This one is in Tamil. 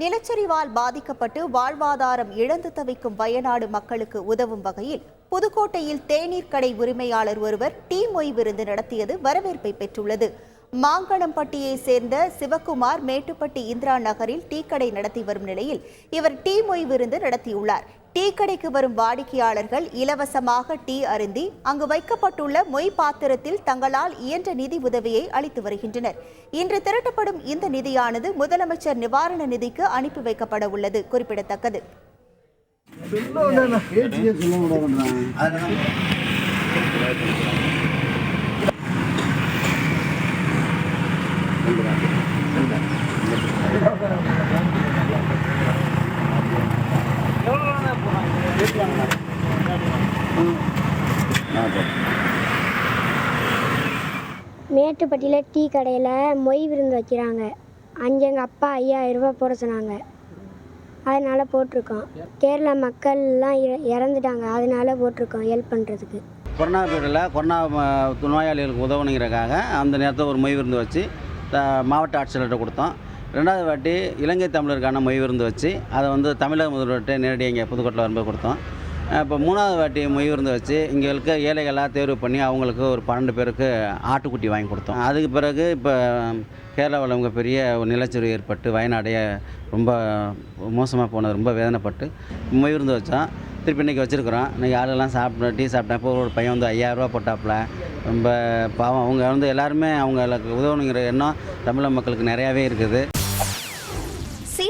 நிலச்சரிவால் பாதிக்கப்பட்டு வாழ்வாதாரம் இழந்து தவிக்கும் வயநாடு மக்களுக்கு உதவும் வகையில் புதுக்கோட்டையில் தேநீர் கடை உரிமையாளர் ஒருவர் டீ மொய் விருந்து நடத்தியது வரவேற்பை பெற்றுள்ளது. மாங்கனம்பட்டியை சேர்ந்த சிவக்குமார் மேட்டுப்பட்டி இந்திரா நகரில் டீ கடை நடத்தி வரும் நிலையில் இவர் டீ மொய் விருந்து நடத்தியுள்ளார். டீ கடைக்கு வரும் வாடிக்கையாளர்கள் இலவசமாக டீ அருந்தி அங்கு வைக்கப்பட்டுள்ள மொய் பாத்திரத்தில் தங்களால் இயன்ற நிதி உதவியை அளித்து வருகின்றனர். இன்று திரட்டப்படும் இந்த நிதியானது முதலமைச்சர் நிவாரண நிதிக்கு அனுப்பி வைக்கப்பட உள்ளது. குறிப்பிடத்தக்கது. சொல்ல மேட்டுப்பட்டியில் டீ கடையில் மொய் விருந்து வைக்கிறாங்க. அங்கே எங்கள் அப்பா ஐயாயிரம் ரூபாய் போட சொன்னாங்க. அதனால் போட்டிருக்கோம். கேரளா மக்கள்லாம் இற- இறந்துட்டாங்க. அதனால போட்டிருக்கோம் ஹெல்ப் பண்ணுறதுக்கு கொரோனா பீரியடில் கொரோனா நோயாளிகளுக்கு உதவணுங்கிறக்காக அந்த நேரத்தில் ஒரு மொய் விருந்து வச்சு மாவட்ட ஆட்சியர்கிட்ட கொடுத்தோம். ரெண்டாவது வாட்டி இலங்கை தமிழருக்கான மொய் விருந்து வச்சு அதை வந்து தமிழக முதல்வர்கிட்ட நேரடியாக இங்கே புதுக்கோட்டில் வரும்போது கொடுத்தோம். இப்போ மூணாவது வாட்டி மொய் விருந்து வச்சு இங்கே இருக்க ஏழைகளாக தேர்வு பண்ணி அவங்களுக்கு ஒரு பன்னெண்டு பேருக்கு ஆட்டுக்குட்டி வாங்கி கொடுத்தோம். அதுக்கு பிறகு இப்போ கேரளாவில் அவங்க பெரிய ஒரு நிலச்சரிவு ஏற்பட்டு வயநாடைய ரொம்ப மோசமாக போனது ரொம்ப வேதனைப்பட்டு மொய் விருந்து வச்சோம். திருப்பி இன்றைக்கி வச்சுருக்குறோம். இன்றைக்கி ஆளெல்லாம் சாப்பிட்டு டீ சாப்பிட்டப்போ ஒரு பையன் வந்து ஐயாயிரரூபா போட்டாப்புல. ரொம்ப பாவம். அவங்க வந்து எல்லாருமே அவங்களுக்கு உதவணுங்கிற எண்ணம் தமிழக மக்களுக்கு நிறையாவே இருக்குது.